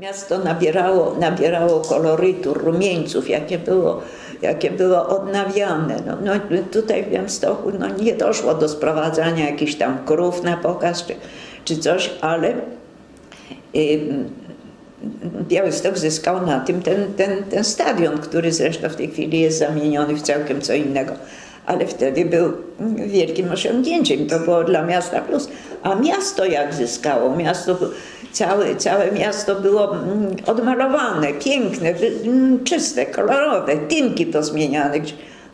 Miasto nabierało, nabierało kolorytu, rumieńców, jakie było, jakie było odnawiane. No, no, tutaj w Białymstoku no, nie doszło do sprowadzania jakichś tam krów na pokaz czy, czy coś, ale ym, Białystok zyskał na tym ten, ten, ten stadion, który zresztą w tej chwili jest zamieniony w całkiem co innego. Ale wtedy był wielkim osiągnięciem, to było dla miasta plus. A miasto jak zyskało? Miasto, całe, całe miasto było mm, odmalowane, piękne, mm, czyste, kolorowe, tynki pozmieniane.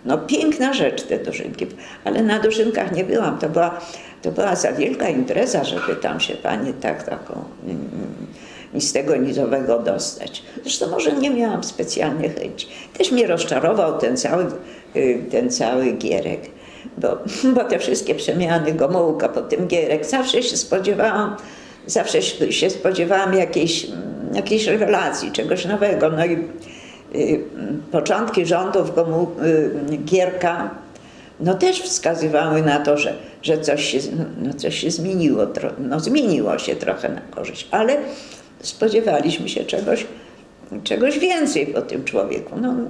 No piękna rzecz te dożynki, ale na dożynkach nie byłam. To była, to była za wielka impreza, żeby tam się pani tak taką mm, ni z tego nizowego dostać. Zresztą może nie miałam specjalnie chęci. Też mnie rozczarował ten cały, y, ten cały gierek, bo, bo te wszystkie przemiany Gomułka, potem gierek, zawsze się spodziewałam, zawsze się spodziewałam jakiejś, mm, jakiejś rewelacji, czegoś nowego. No i y, początki rządów Gomuł, y, Gierka no też wskazywały na to, że, że coś, się, no coś się zmieniło, no zmieniło się trochę na korzyść, ale spodziewaliśmy się czegoś, czegoś więcej po tym człowieku. No, no,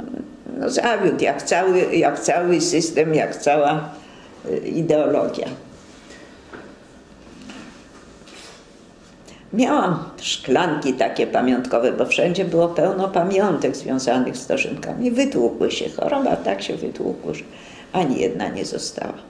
no zawiódł, jak cały, jak cały system, jak cała ideologia. Miałam szklanki takie pamiątkowe, bo wszędzie było pełno pamiątek związanych z dożynkami. Wytłukły się, choroba tak się wytłukła, że ani jedna nie została.